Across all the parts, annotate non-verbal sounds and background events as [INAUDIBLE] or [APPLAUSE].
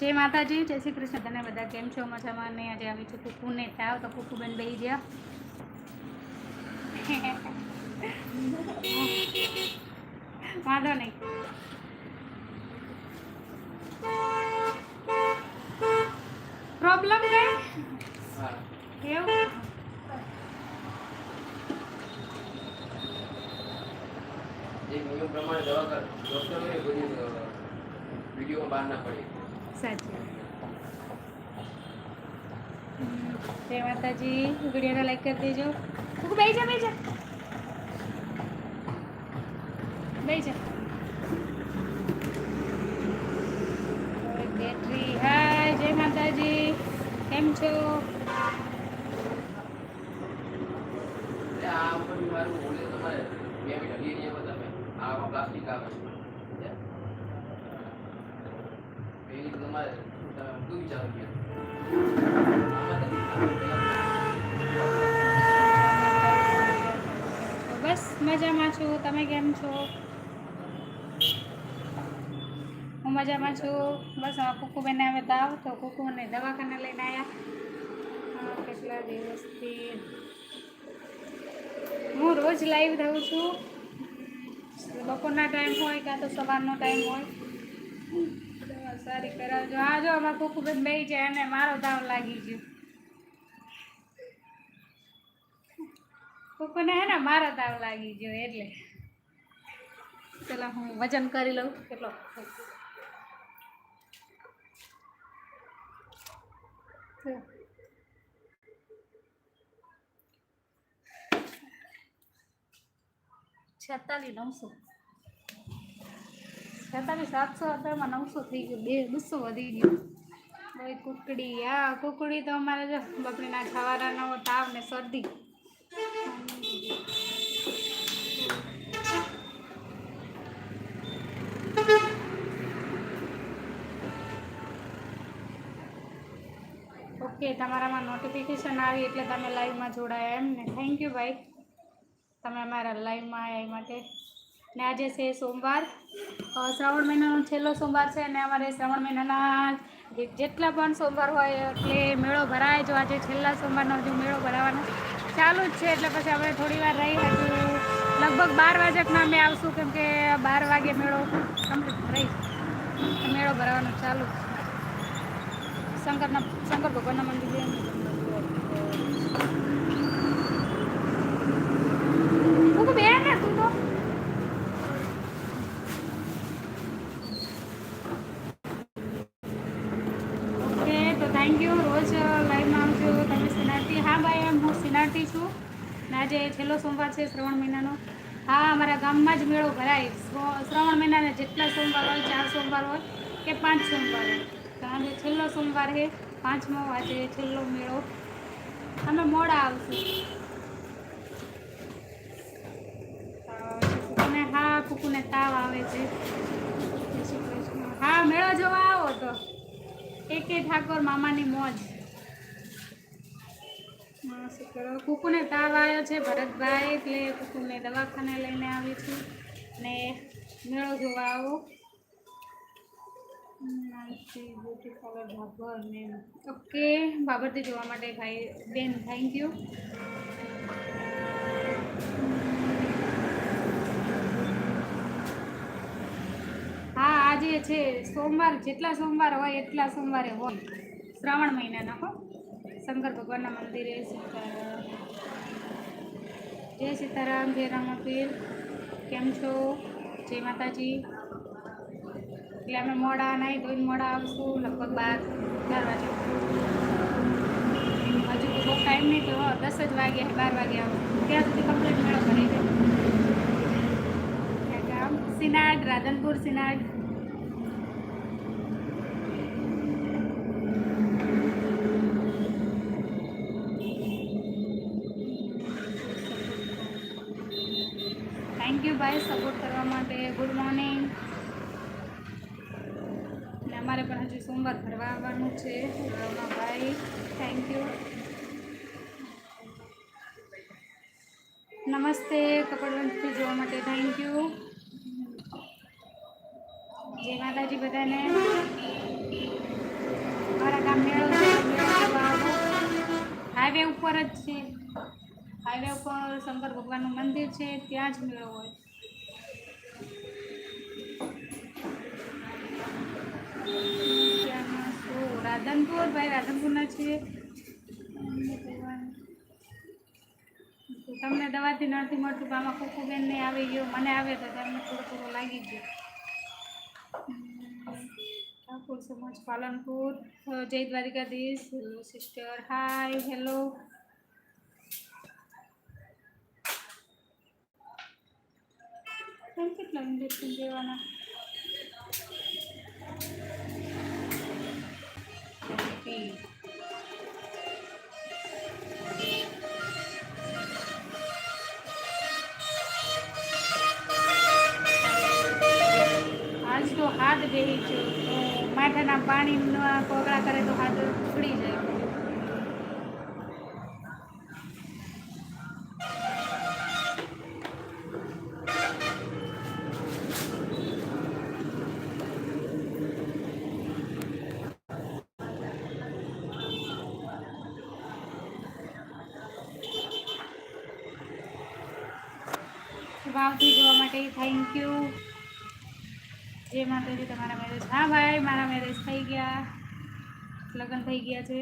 જય માતાજી, જય શ્રી કૃષ્ણ. તને બધા કેમ છો? મજામાં ને આજે આવી છું કુકુને. તાવ તો કુકુબેન બેહી ગયા. [LAUGHS] વાંધો નહીં. પ્રોબ્લેમ કઈ? એવું? પ્રમાણે દવા કર. ડોક્ટર વીડિયો બહાર ના પડી. સાચી જય માતાજી, વિડીયોને લાઈક કરી દેજો. કુકુ બેહી જા બેહી જા. બેહી જા. બેટરી હાય જય માતાજી. કેમ છો? આ મારું બોલે તમારે બે મિનિટ લઈ રહ્યા તમે. આ પ્લાસ્ટિક આવે તમે કેમ છો? હું મજામાં છું. બસ આ કુકુબેનને હવે તાવ તો કુકુને દવાખાને લઈને આવ્યા કેટલા દિવસથી હું રોજ લાઈવ રહું છું. બપોરના ટાઈમ હોય કાં તો સવારનો ટાઈમ હોય. સારી કરાવજો. હા જો અમારા કુકુબેન બે જાય અને મારો તાવ લાગી ગયો. કોકોને હે ને મારો તાવ લાગી ગયો એટલે. પેલા હું વજન કરી લઉં. કેટલો? છેતાલીસ, નવસો. છેતાલીસ, સાતસો એમાં નવસો થઈ ગયું. બે, બસો વધી ગયું. હવે કુકડી, આ કુકડી તો અમારે જો બકરીના ખાવાના તાવ ને શરદી. ઓકે, તમારામાં નોટિફિકેશન આવી એટલે તમે લાઈવમાં જોડાયા એમ ને. થેન્ક યુ ભાઈ. તમે અમારા લાઈવમાં આવ્યા એ માટે. ને આજે છે સોમવાર. શ્રાવણ મહિનાનો છેલ્લો સોમવાર છે અને અમારે શ્રાવણ મહિનાના જેટલા પણ સોમવાર હોય એટલે મેળો ભરાય. જો આજે છેલ્લા સોમવારનો હજુ મેળો ભરાવાનો ચાલુ જ છે એટલે પછી આપણે થોડી વાર રહી હજુ. લગભગ બાર વાગ્યાના અમે આવશું કેમ કે બાર વાગે મેળો કમ્પ્લીટ રહી મેળો ભરાવાનો ચાલુ શંકરના શંકર ભગવાનના મંદિરે થેન્ક યુ રોજ લાઈવમાં આવજો. તમે સિનારતી હા, ભાઈ હું સિનારતી છું. ને આજે છેલ્લો સોમવાર છે શ્રવણ મહિનાનો. હા, અમારા ગામમાં જ મેળો ભરાય. શ્રો- શ્રાવણ મહિનાના જેટલા સોમવાર હોય, ચાર સોમવાર હોય કે પાંચ સોમવાર હોય. કારણ કે છેલ્લો સોમવાર છે. પાંચમો આજે છેલ્લો મેળો. અમે મોડા આવશું. અને હા, કુકુને તાવ આવે છે. હા, મેળો જોવા આવો તો. એક ઠાકોર મામાની મોજ. કુકુને તાવ આવ્યો છે ભરતભાઈ, એટલે કુકુને દવાખાને લઈને આવી છું. ને મેળો જોવા આવો. ઓકે બાબરથી જોવા માટે ભાઈ, બેન થેન્ક યુ હા, આજે છે સોમવાર, જેટલા સોમવાર હોય, એટલા સોમવારે હોય. શ્રાવણ મહિનાના, હો. શંકર ભગવાનના મંદિરે સીતારામ. જય સીતારામ, જય રામાપીર કેમ છો? જય માતાજી. એટલે અમે મોડા નાહી ધોઈને મોડા આવશું, લગભગ બાર ચાર વાગે. હજુ તો બહુ ટાઈમ નહીં તો દસ જ વાગે બાર વાગે આવું. ત્યાં સુધી કમ્પ્લીટ મેળો કરી દે ગામ સિનાડ, રાધનપુર સિનાડ. થેન્ક યુ ભાઈ સપોર્ટ કરવા માટે ગુડ મોર્નિંગ અમારે પણ હજુ સોમવાર ભરવા આવવાનું છે ભાઈ થેન્ક યુ નમસ્તે કપડવંશથી જોવા માટે. થેન્ક યુ જય માતાજી બધાને. મારા ગામ મેળો હાઈવે ઉપર જ છે. હાઈવે ઉપર શંકર ભગવાનનું મંદિર છે, ત્યાં જ મેળો હોય. રાધનપુર ભાઈ રાધનપુરના છીએ તમને દવાથી નડતી મળતું પણ આમાં નહીં આવી ગયો, મને આવે તો તમને થોડું થોડું લાગી ગયું. ઠાકોર સમાજ પાલનપુર જય Dwarkadhish, hello sister, hi, hello. કેટલા ઇન્જેક્શન દેવાના? ઓકે. આજ તો હાથ બેહી ગયો માથાના પાણીના કોગળા કરે તો હાથ ઉખડી જાય થેન્ક યુ જય માતાજી તમારા મેરેજ હા ભાઈ મારા મેરેજ થઈ ગયા લગ્ન થઈ ગયા છે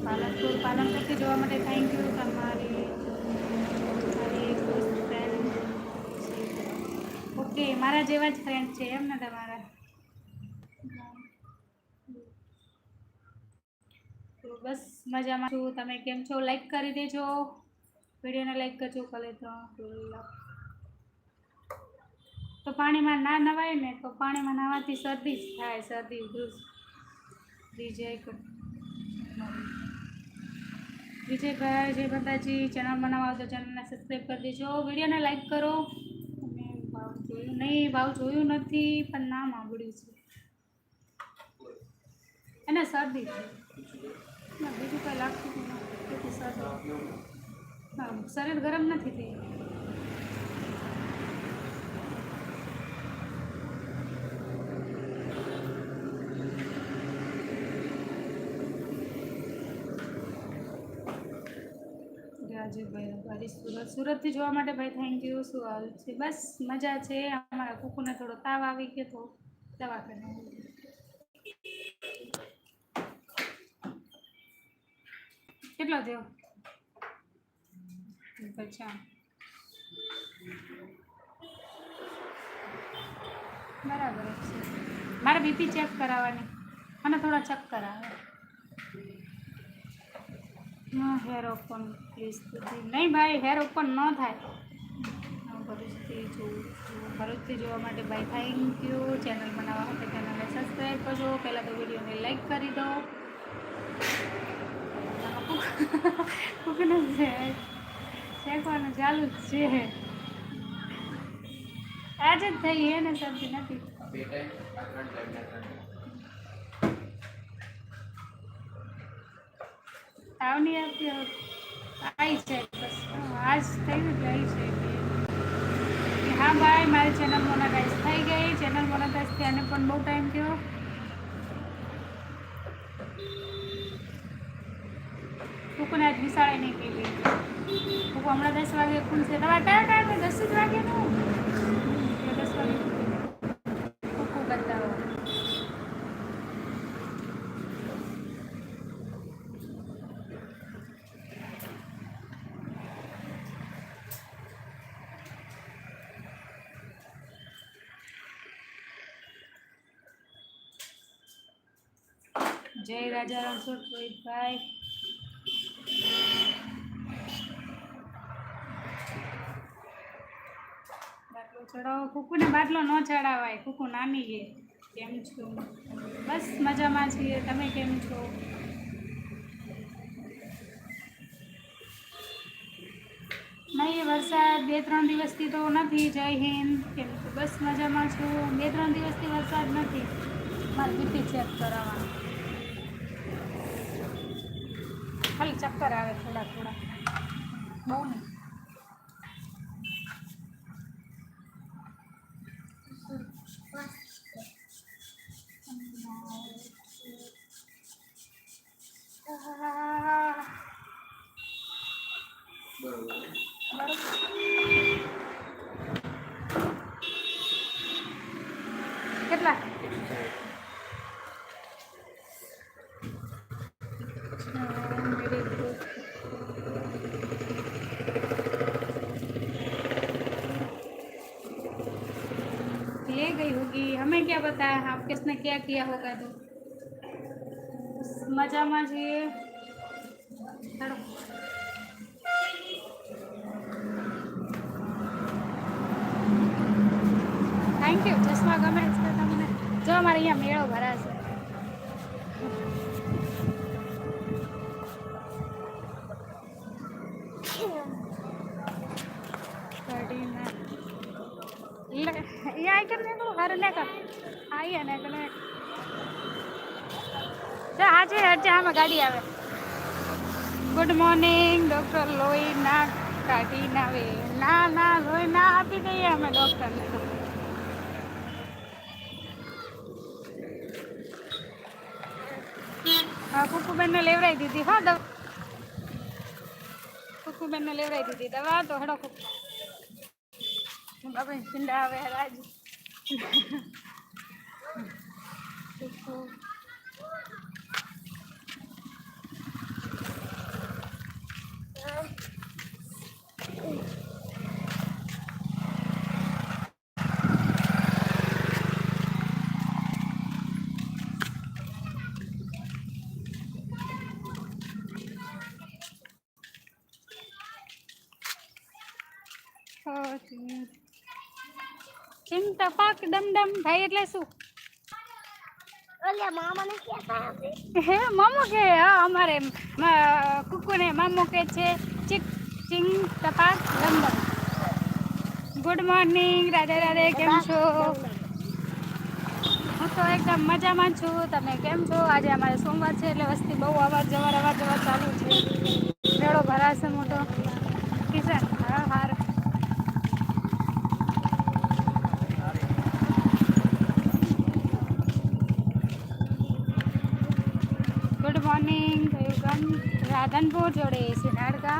પાલનપુર પાલનપુરથી જોવા માટે થેન્ક યુ તમારી મારી એક દોસ્ત ફ્રેન્ડ ઓકે મારા જેવા જ ફ્રેન્ડ છે એમ ને તમારા તો બસ મજામાં છું. તમે કેમ છો? લાઈક કરી દેજો. વિડીયોને લાઈક કરજો કલે તો તો પાણીમાં ના નવાય ને, તો પાણીમાં નાવાથી શરદી જ થાય. શરદી ઉધરસ વિજય વિજયભાઈ જય માતાજી ચેનલ બનાવો તો ચેનલને સબસ્ક્રાઈબ કરી દેજો. વિડીયોને લાઈક કરો. અને ભાવ જોયું નહીં, ભાવ જોયું નથી, પણ નામ આવડ્યું છે. એને શરદી થઈ ના, બીજું કંઈ લાગતું નથી. શરદી હા શરીર ગરમ નથી થઈ. રાજુભાઈ રબારી સુરત. સુરતથી જોવા માટે ભાઈ થેન્ક યુ શું હાલ છે? બસ, મજા છે. અમારા કુકુને થોડો તાવ આવી ગયો તો દવાખાને. કેટલો થયો? અચ્છા. બરાબર છે. મારે બીપી ચેક કરાવવાની. મને થોડા ચક્કર આવે. હા હેર ઓપન પ્લીઝ નહીં ભાઈ હેર ઓપન ન થાય. ભરૂચથી જોઉં ભરૂચથી જોવા માટે ભાઈ થેન્ક યુ ચેનલ બનાવવા માટે ચેનલને સબસ્ક્રાઈબ કરજો. પહેલાં તો વિડીયોને લાઈક કરી દો. કુકને છે શેકવાનું ચાલુ જ છે. આજે જ થઈ, એને સબ્જી નથી. તાવની આપતી આવી છે, બસ. આજ થઈ ને આવી છે. હા, ભાઈ, મારી ચેનલ મોનેટાઈઝ થઈ ગઈ. ચેનલ મોનેટાઈઝ થયાને પણ બહુ ટાઈમ થયો. કુકુને આજ વિશાળે નહીં પીવી. કુકુ હમણાં દસ વાગે ખુલશે તમારે કયા ટાઈમે? દસ જ વાગેનું એટલે દસ વાગે કુકુ બતાવો જય રાજા રણછોડ રોહિતભાઈ બાટલો ચડાવો. કુકુને બાટલો ન ચડાવાય. કુકુ નાની છે કેમ છો? બસ મજામાં છીએ. તમે કેમ છો? નહીં વરસાદ બે ત્રણ દિવસથી તો નથી. જય હિન્દ. કેમ છો? બસ મજામાં છું. બે ત્રણ દિવસથી વરસાદ નથી. મારે બીપી ચેક કરાવવાનું. ખાલી ચક્કર આવે થોડા થોડા. બહુ નહીં. ले गई होगी हमें क्या बताया आप किसने क्या किया होगा तो મજામાં છીએ. થેન્ક યુ ચશ્મા ગમે છે તમને. જો અમારે અહીંયા મેળો ભરાશે ગુડ મોર્નિંગ ડોક્ટર લોહી ના કાઢી ના આવે ના ના, લોહી ના આપી દઈએ અમે ડૉક્ટરને હા, કુકુબેનને લેવડાવી દીધી. હા, દવા. કુકુબેનને લેવડાવી દીધી. દવા તો હડો કુકુ પિંડા આવે, રાજ. કુકુ ચિંતા પાક ડમ ડમ ભાઈ એટલે શું? હે મામો કે? હા અમારે કુકુને મામો કે છે ચિક ચિંગ ટપાક ડમ ડમ ગુડ મોર્નિંગ રાધે રાધે કેમ છો? હું તો એકદમ મજામાં છું. તમે કેમ છો? આજે અમારે સોમવાર છે એટલે વસ્તી બહુ અવાજ જવાર અવાજ જવાર ચાલુ છે. મેળો ભરાશે મોટો. કિશન હા હાર ગુડ મોર્નિંગ યુગન રાધનપુર જોડે સિનાડકા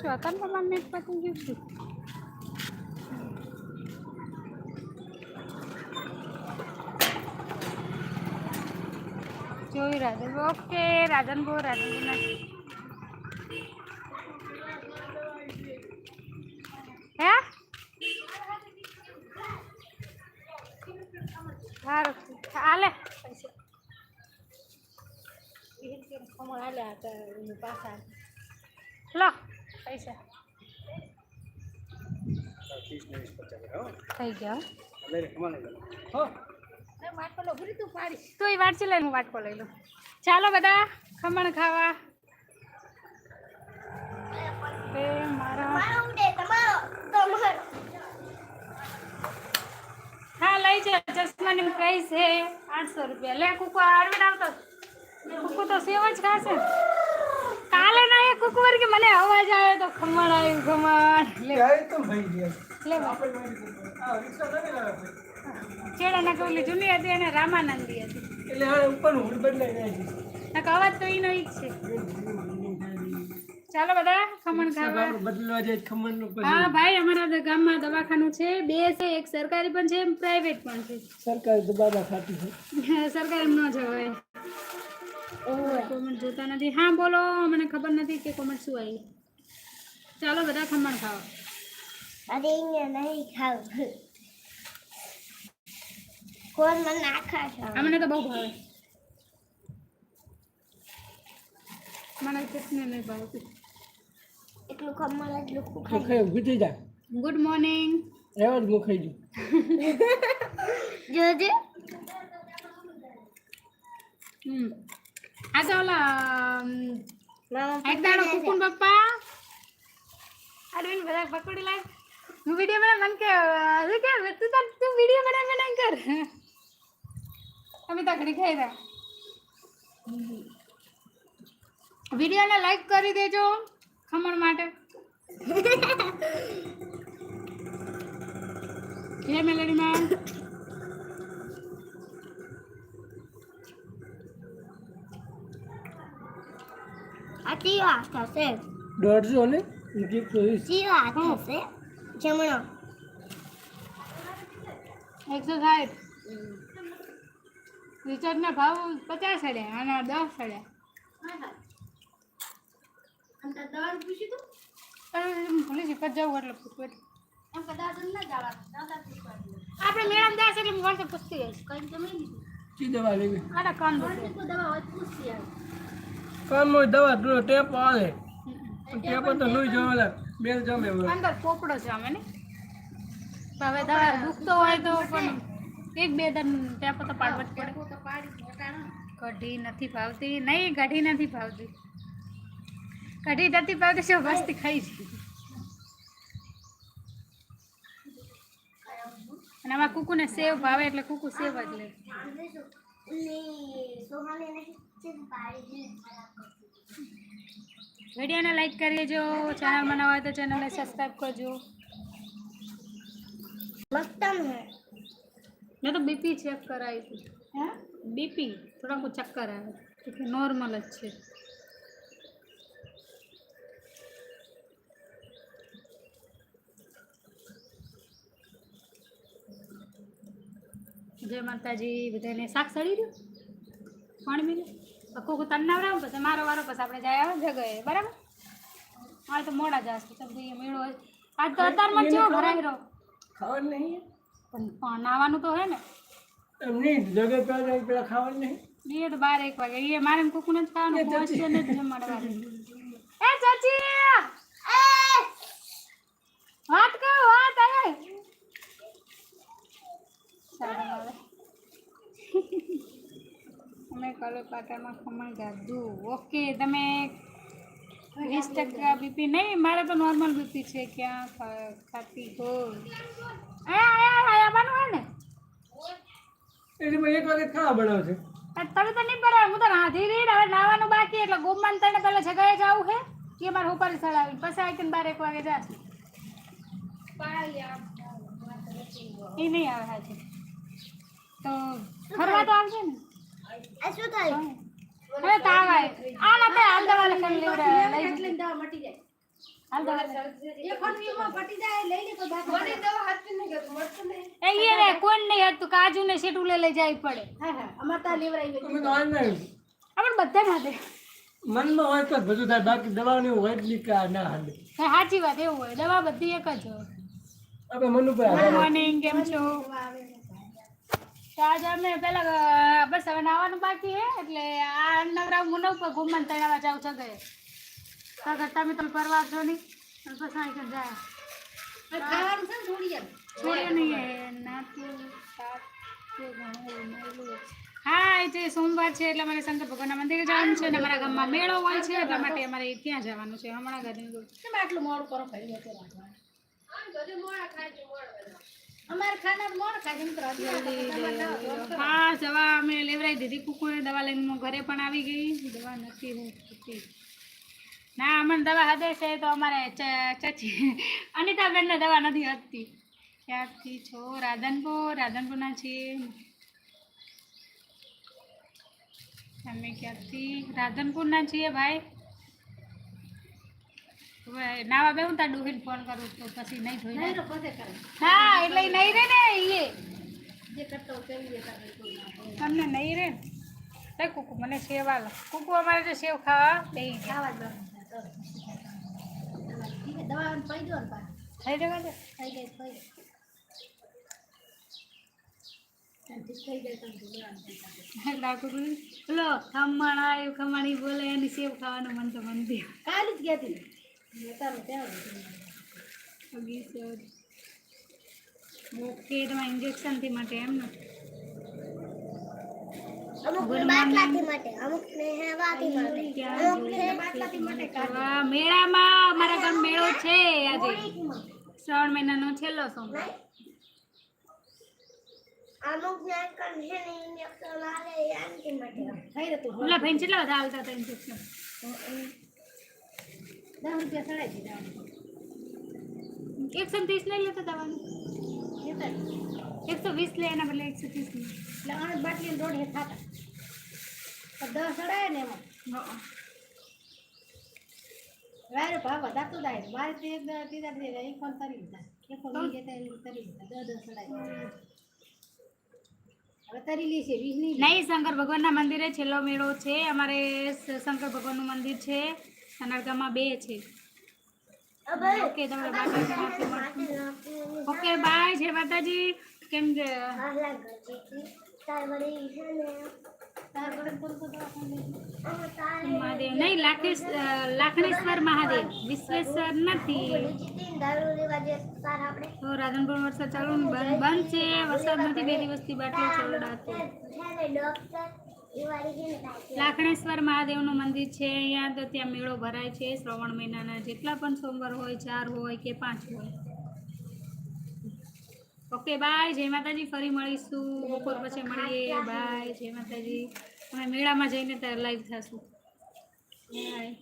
ચોથા તમામ મેચ પતી ગયું છે જોઈ રાધનપુર ઓકે રાધનપુર રાધનપુરના હે સારું હાલે પૈસા ખમણ આલ્યા હતા એની પાછા. લો. પૈસા. થઈ ગયા તું એ વાટકી લઈને હું વાટકો લઈ લઉં. ચાલો બધા ખમણ ખાવા. હા લઈ જા ચશ્માની પ્રાઇસ છે આઠસો રૂપિયા. લે કુકુ આડવીને આવતો. કુકુ તો સેવ જ ખાશે. કાલે ના એ કુકવર કે મને અવાજ આવે તો ખમણ આવ્યું ખમણ. લે. લે બા. ચેડા ના ઓલી જૂની હતી અને રામાનંદી હતી. નકર અવાજ તો એનો ઈ છે. ચાલો બધા ખમણ ખાવા. બદલવા જાય ખમણનું હા ભાઈ અમારા ગામમાં દવાખાનું છે બે છે એક સરકારી પણ છે પ્રાઇવેટ પણ છે. સરકારી તો બાબા ખાતી છે. [LAUGHS] સરકારી ન જવાય. કોમેન્ટ જોતા નથી. હા બોલો. મને ખબર નથી કે કોમેન્ટ શું આવી ચાલો બધા ખમણ ખાઓ. અરે નહીં ખાવ. કોણ મને નાખા આ અમને તો બહુ ભાવે. મને ચટણી નહીં ભાવતી. એટલું ખમણ એટલું ખાઈ ખાઈ ઘૂટી જા. ગુડ મોર્નિંગ એવા જ હું ખાઈ જઉં. જોજે. હમ. કુકુન પપ્પા અરવિંદ બધા પકોડી લાગ હું વીડિયો બના મન કે અરે કે તું તો તું વીડિયો બના બના કર અમે તકડી ખાઈ રહ્યા વિડીયોને લાઈક કરી દેજો ખમણ માટે જય મેલડીમાં આ કયો હાથ હશે દોઢસો ને હાથ હશે જમણો એકસો સાઠ રિચાર્જના ભાવ પચાસ સડ્યા આના દસ એટલે. આપણે મેડમ છે એટલે હું વર્ષે પૂછતી રહીશ શી દવા લેવી દુખે. કાનમાં દવા પેલો ટેપ આવે. ટેપ તો લોહી જવા બે જમે અંદર પોપડો છે અમે ને હવે દવા દુખતો હોય તો પણ એક બે દન ટેપ તો પાડવો જ પડે. કઢી નથી ભાવતી. નહીં કઢી નથી ભાવતી. કઢી નથી ભાવતી શું મસ્તી ખાઈ છે? અને આમાં કુકુને સેવ ભાવે એટલે કુકુ સેવ જ લે. વિડીયોને લાઈક કરી દેજો ચેનલ બનાવો હોય તો ચેનલને સબસ્ક્રાઈબ કરજો મક્તમ હે મેં તો બીપી ચેક કરાવી હતી હે બીપી થોડાક ચક્કર આવે એટલે નોર્મલ જ છે જય માતાજી બધાને શાક સડી રહ્યું પાણી બીને કોક તન નવરાવ પછી મારો વારો પછી આપણે જાય આવે જગાએ બરાબર? હા તો મોડા જશે તમે જઈએ મેળો હોય. આજ તો અત્યારમાં જ કેવો ભરાઈ રહ્યો ખાવાનું નહીં. પણ પણ નાવાનું તો હે ને. એમ નહીં જગ્યા પેલા પેલા ખાવાનું નહીં. એ તો બાર એક વાગે. એ મારે ને કુકુને જ ખાવાનું પહોંચશે ને જ જમાડવાનું એ ચાચી! વાત કહો વાત આવે સારું હવે અમે કલો પાટણમાં ખમણ ગાધું. ઓકે તમે વીસ ટકા બીપી નહીં મારે તો નોર્મલ બીપી છે ક્યાં ખાતી હો એ આવવાનું હોય ને. એટલે એક વાગે ખાવા તમે તો નહીં બરાબર હું તો રાંધી રહી હવે નાવાનું બાકી એટલે ગોમન તને પેલા જગાએ જવું છે કે મારે ઉપર ચડાવી પછી આવીને બાર એક વાગે જાશે એ નહીં આવે હાજી તો ફરવા તો આવશે ને. આ શું થાય હવે તાવ આવે આ ના તે હાલ દવા લખી લેવડે લઈ જજો. હાલ દવા એ ઈ રે કોણ નહીં હતું કાજુ ને સીટું લઈ લઈ જાય પડે. અમે તો આજ નહીં. આપણે બધા માટે મનમાં હોય તો બધું થાય બાકી દવાની હોય જ નહીં કે ના હાલે. સાચી વાત એવું હોય. દવા બધી એક જ હોય. આપણે મનુભાઈ ગુડ મોર્નિંગ કેમ છો. આજે અમે પેલા બસ હવે નાવાનું બાકી હે એટલે આ નવરા પર ઘુમન તણાવા જાઉં છો ગયે કાકા તમે તો પરવા છો નહીં અહીં જાય છોડ્યો નહીં હે એ જે સોમવાર છે એટલે અમારે શંકર ભગવાનના મંદિરે જવાનું છે અને અમારા ગામમાં મેળો હોય છે એટલા માટે અમારે ત્યાં જવાનું છે હમણાં ઘરે હા દવા અમે લેવરાઈ દીધી કુકુને દવા લઈને હું ઘરે પણ આવી ગઈ. દવા નથી હું ના અમને દવા હદે છે તો અમારે ચચી અનિતાબેનને દવા નથી હતી ક્યાંથી છો? રાધનપુર રાધનપુરના છીએ. અમે ક્યાંથી રાધનપુરના છીએ ભાઈ. હવે નાવા બે હું તાર ડુહીને ફોન કરું તો પછી નહીં જોઈ હા એટલે નહીં રે ને ઈએ તમને નહીં રે ને? કુકુ મને સેવ આલો. કુકુ અમારે તો સેવ ખાવા. બેહી ગયા થઈ જવા દે. લાગુ બોલી, લો ખમણ આવ્યું ખમણી બોલે એની સેવ ખાવાનું મન તો મન થયું જ સેવ ઓકે તમારા ઇન્જેક્શનથી માટે એમ ને અમુક Good બાટલાથી માટે અમુક ને હેવાથી માટે ક્યાં અમુક ને બાટલાથી માટે હા, મેળામાં અમારા ગામ મેળો છે આજે શ્રાવણ મહિનાનો છેલ્લો સોમવાર અમુક ને કણ છે ને ઇન્જેક્શન આલે રૂપિયા હતા ઇન્જેક્શન એકસો ત્રીસ લઈ લેતો દવાનું. સત્તર એકસો વીસ લે એના બદલે એકસો ત્રીસ લે. એટલે અણ બાટલી દોઢ એ થતા તો દસ અડાય ને એમાં. હં. ભાવ વધારતો જાય મારે તે એક ત્રીજા ત્રીજા એક ફોન કરી લીધા. એક ફોન બીજે તે કરી લીધા. દસ દસ ચડાય હવે તરી લેશે વીસ નહીં નહીં શંકર ભગવાનના મંદિરે છેલ્લો મેળો છે. અમારે શંકર ભગવાનનું મંદિર છે. સનારગામાં બે છે. ઓકે તમારા બાકી ઓકે બાય જય માતાજી. કેમ કે છે. મહાદેવ. નહીં લાખેશ લાખણેશ્વર મહાદેવ. વિશ્વેશ્વર નથી. તો રાધનપુર વરસાદ ચાલુ બંધ બંધ છે. વરસાદ નથી બે દિવસથી બાટલો ચલડાતો લાખણેશ્વર મહાદેવનું મંદિર છે. અહીંયા તો ત્યાં મેળો ભરાય છે. શ્રવણ મહિનાના જેટલા પણ સોમવાર હોય, ચાર હોય કે પાંચ હોય. Okay, bye. જય માતાજી. ફરી મળીશું. બપોર પછી મળીએ. બાય. જય માતાજી. અમે મેળામાં જઈને ત્યારે લાઈવ થશું. બાય.